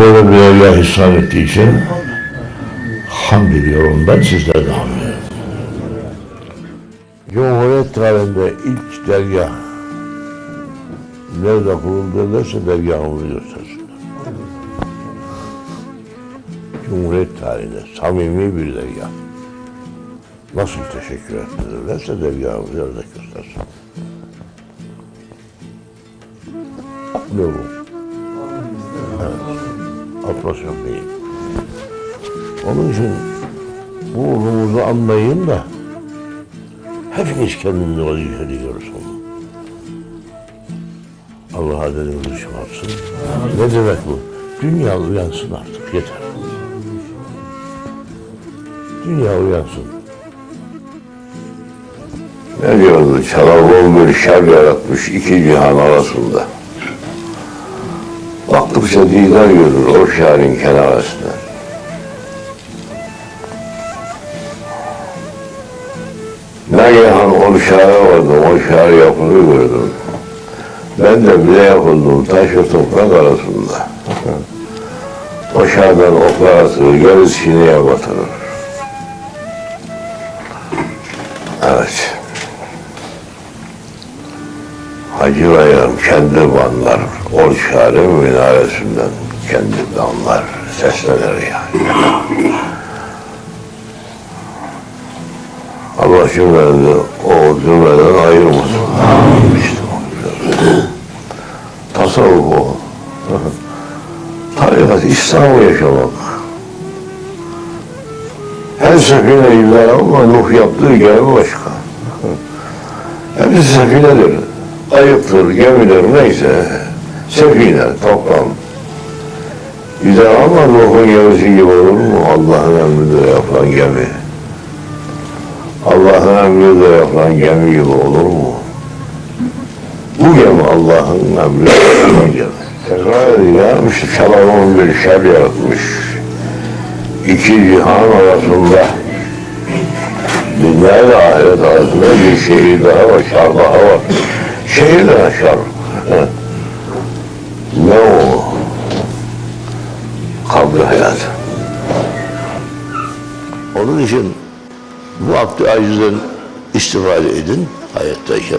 Böyle bir evliya ihsan ettiği için hamd ediyorum ben sizlerden hamd ediyorum. Cumhuriyet tarihinde ilk dergah nerede kuruldu derse dergahımızı göstersinler. Cumhuriyet tarihinde samimi bir dergah. Nasıl teşekkür ettilerse dergahımızı orada göstersin. Ne değil. Onun için bu ruhumuzu anlayın da hepiniz kendinizi vazifeli görürsün. Allah adetimizi çıkarsın. Ne demek bu? Dünya uyansın artık yeter. Dünya uyansın. Ne diyordu? Çalaboğlu bir şer yaratmış iki cihan arasında. Baktıkça didar görür o şerin kenarasında. Nagihan o şehre vardım, o şehir yapını gördüm. Ben de bile yapıldım taş ve toprak arasında. o şehirden oklar atılır, gerisi sineye batırır. Hacı Bayram kendi banlar, ol şare minaresinden kendi damlar, seslenir yani. Allah cümleni o cümleden ayırmasın. İşte o. Tasavvuf o. Tarikat, İslam'ı yaşamak. Her sefine illa ama Nuh yaptığı gemi başka. Hepsi sefinedir. Ayıptır, gemidir neyse. Sefine, toplam. Güzel ama Nuh'un gemisi gibi olur mu? Allah'ın emriyle yapılan gemi. Allah'ın emriyle yapılan gemi gibi olur mu? Bu gemi Allah'ın emriyle yapılan gemi. Tekrar edeceğim işte Çalavun bir şer yaratmış. İki cihan arasında dünya ile ahiret arasında bir şehir daha var, şar daha var. Şehir daha şar. ne o? Kabri hayat. Onun için bu vakti acizden istifade edin hayattayken.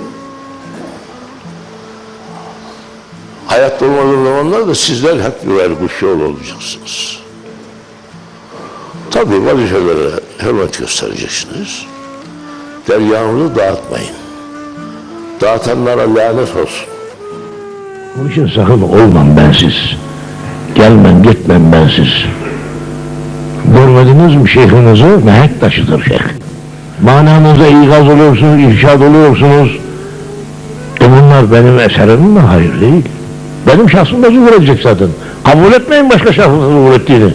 Hayatta olmadığım zamanlarda sizler hep birer kuş yol olacaksınız. Tabii vazifelere hürmet göstereceksiniz. Dergahınızı dağıtmayın. Dağıtanlara lanet olsun. Onun için sakın olmam bensiz. Gelmem gitmem bensiz. Görmediniz mi şeyhinizi? Mehek taşıdır şeyh. Mananıza ikaz oluyorsunuz, irşad oluyorsunuz. E bunlar benim eserim mi? Hayır değil. Benim şahsımda zuhur edecek zaten. Kabul etmeyin başka şahsın zuhur ettiğini.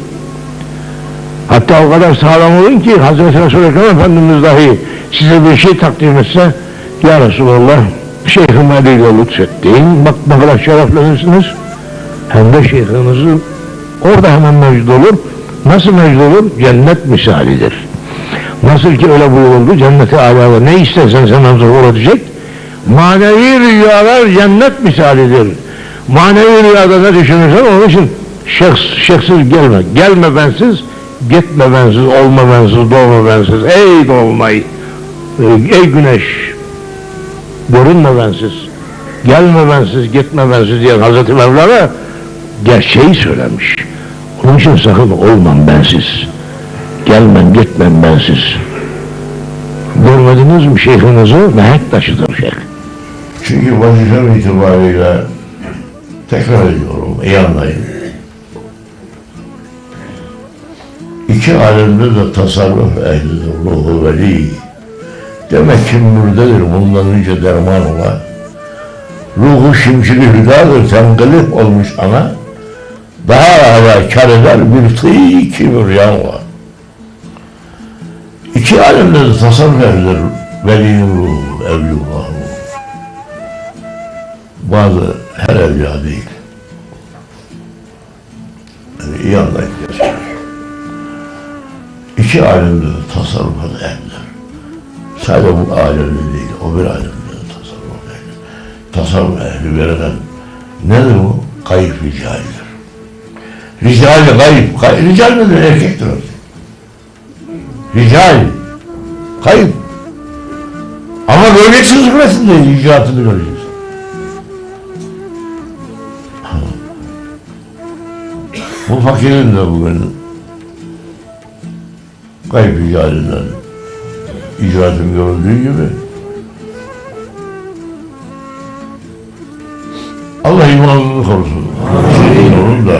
Hatta o kadar sağlam olun ki Hazreti Resul-i Ekrem Efendimiz dahi size bir şey takdim etse Ya Resulallah Şeyhim eliyle lütfettin. Bak ne kadar şereflenirsiniz. Hem de şeyhinizi orada hemen mevcut olur. Nasıl mevcut olur? Cennet misalidir. Nasıl ki öyle buyuruldu cenneti alada ne istersen sen hazır olacak. Manevi rüyalar cennet misalidir. Manevi rüyada ne düşünürsen onun için şahs, şahsız gelme. Gelme bensiz, gitme bensiz, olma bensiz, doğma bensiz. Ey dolunay, ey güneş, görünme bensiz, gelme bensiz, gitme bensiz diyen Hazreti Mevlana gerçeği söylemiş. Onun için sakın olmam bensiz, gelmem gitmem bensiz. Görmediniz mi şeyhinizi? Mehek taşıdır şeyh. Çünkü vazifem itibariyle tekrar ediyorum, iyi anlayın. İki alemde de tasarruf ehlidir, ruhu veli. Demek ki mürdedir bundan önce derman ola. Ruhu şimşiri hüdadır, tengalip olmuş ana. Daha hala kar eder bir tıyı kibir yanla. İki alemde de tasarruf ehlidir, velinin ruhu, evlullah bazı her evliya değil. Yani iyi anlayın. İki alemde de tasarrufun ehlidir. Sadece bu değil, o bir alemde de tasarruf ehli. Tasarruf ehli verilen nedir bu? Kayıp bir cahildir. Rical kayıp. Kay, rical nedir? Erkektir o. Rical. Kayıp. Ama göreceksiniz burasında icraatını göreceksiniz. Bu fakirin de bugün kayıp ricalinden icraatın görüldüğü gibi Allah imanını korusun. Şeyin onun da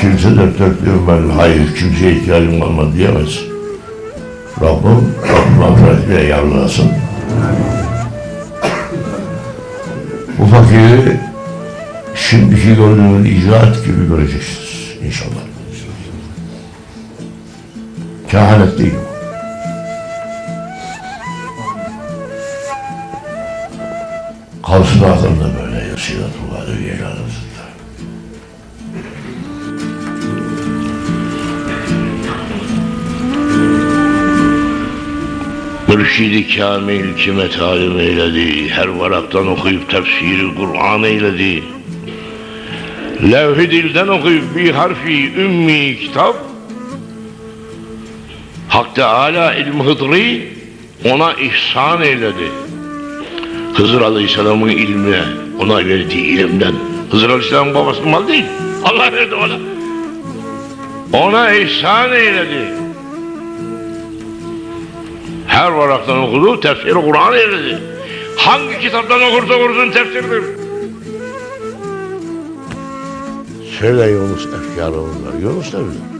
kimse de dörtlüyorum ben hayır kimseye ihtiyacım kalmadı diyemez. Rabbim Rabbim affetmeye yarlasın. Bu fakiri şimdiki gördüğünüz icraat gibi göreceksiniz inşallah. Kehanet değil bu. Kalsın aklımda böyle yasiratullah Geylan'ımızda. Mürşidi Kamil kime talim eyledi, her varaktan okuyup tefsiri Kur'an eyledi. Levh-i dilden okuyup bir harfi ümmi kitap, Hak Teala ilmi hıdri ona ihsan eyledi. Hızır Aleyhisselam'ın ilmi ona verdiği ilimden. Hızır Aleyhisselam'ın babasının malı değil. Allah verdi ona. Ona ihsan eyledi. Her varaktan okudu, tefsiri Kur'an eyledi. Hangi kitaptan okursa okursun tefsirdir. Söyle Yunus efkarı Yunus ne bilir?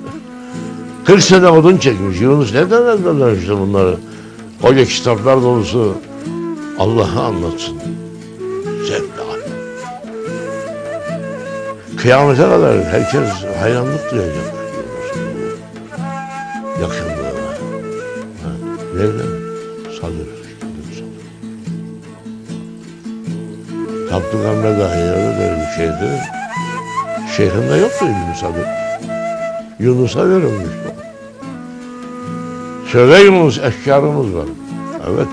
40 sene odun çekmiş. Yunus neden ezberlemiş işte bunları? Koca kitaplar dolusu Allah'ı anlatsın. Zevkle. Kıyamete kadar herkes hayranlık duyacak. Yakınlığına. Nerede? Sadır. Tapduk Emre dahi öyle der bir şeydi. Şeyhinde yoktu ilmi sadır. Yunus'a verilmiş bu. Söyle Yunus, efkarımız var. Evet.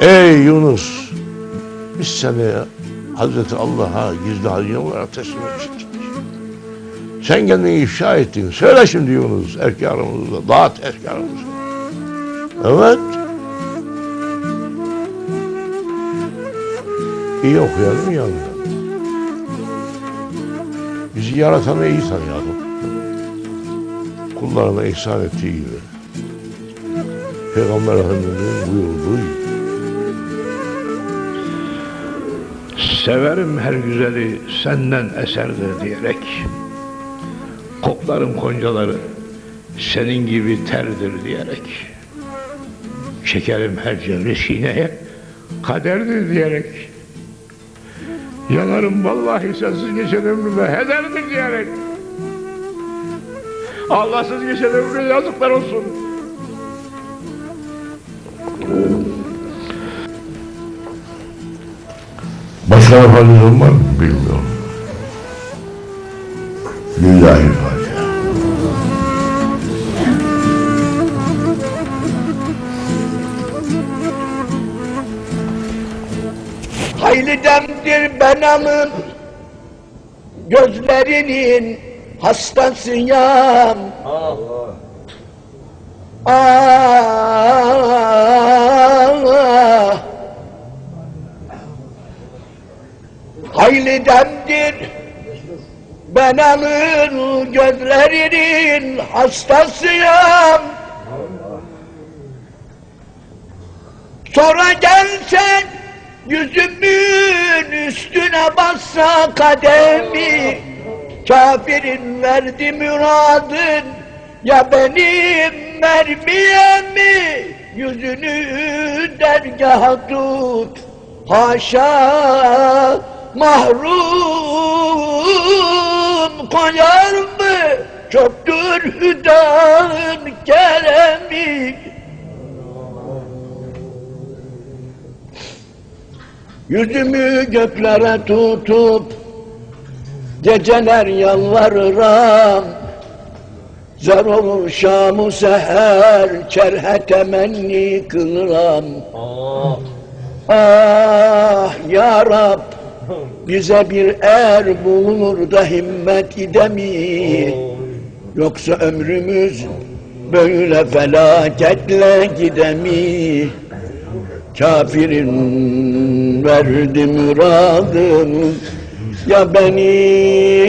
Ey Yunus, biz seni Hazreti Allah'a gizli hazine olarak teslim ettik. Sen kendini ifşa ettin. Söyle şimdi Yunus, efkarımızı, dağıt efkarımızı. Evet. İyi okuyalım, anlayalım. Bizi yaratanı iyi tanıyalım. Kullarına ihsan ettiği gibi. Peygamber Efendimiz'in buyurduğu. Severim her güzeli senden eserdir diyerek Koklarım koncaları senin gibi terdir diyerek Çekerim her cevri sineye kaderdir diyerek Yanarım vallahi sensiz geçen ömrüme hederdir diyerek Allahsız geçen ömrüme yazıklar olsun Yapabilirim var mı bilmiyorum. Lillahi Fatiha. Haylidemdir benamın Gözlerinin hastasıyam Ah Haylidemdir ben alın gözlerinin hastasıyam Sonra gelsen yüzümün üstüne bassa kademi. Kafirin verdi müradın ya benim mermiyemi Yüzünü dergaha tut Haşa mahrum koyar mı? Çoktur hüdan keremi Yüzümü göklere tutup Geceler yalvarırım Zar olur şamu seher Kerhe temenni kılırım Ah ya Rab bize bir er bulunur da himmet idemi. Yoksa ömrümüz böyle felaketle gidemi. Kafirin verdi muradını ya benim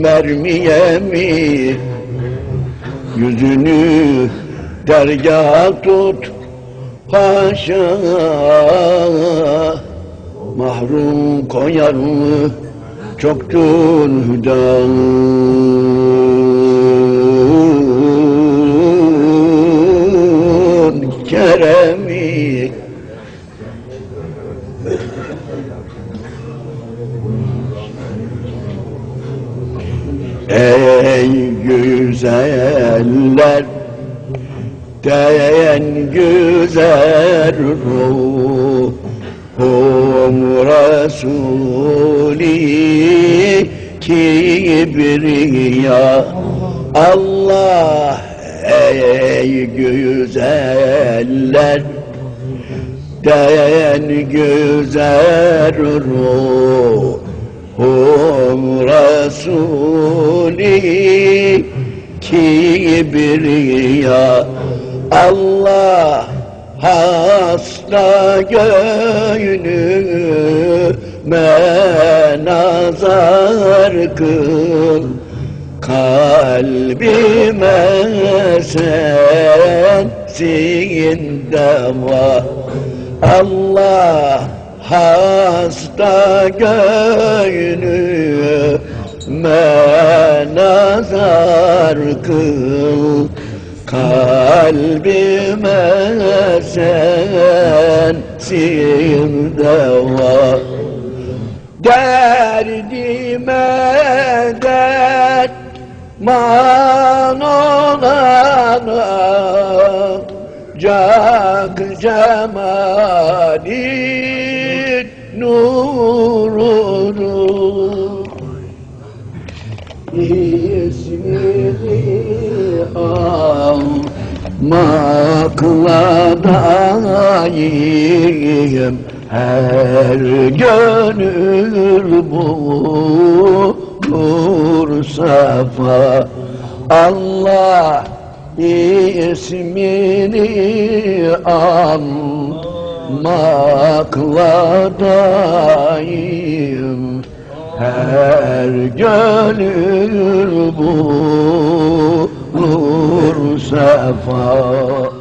mermiye mi? Yüzünü dergah tut paşa Mahrum koyar çoktur hüdan. Keremi Ey güzeller Den güzel ruhum Resulü kibriya. Allah ey güzeller. Den güzel ruhum Resulü kibriya Allah hasta gönlüme nazar kıl. Kalbime sensin deva. Allah hasta gönlüme nazar kıl Kalbime sensin deva. Derdime derman olana Cak cemalin nurunu almakla daim her gönül bulur safa. Allah ismini almakla daim her gönül bulur sefa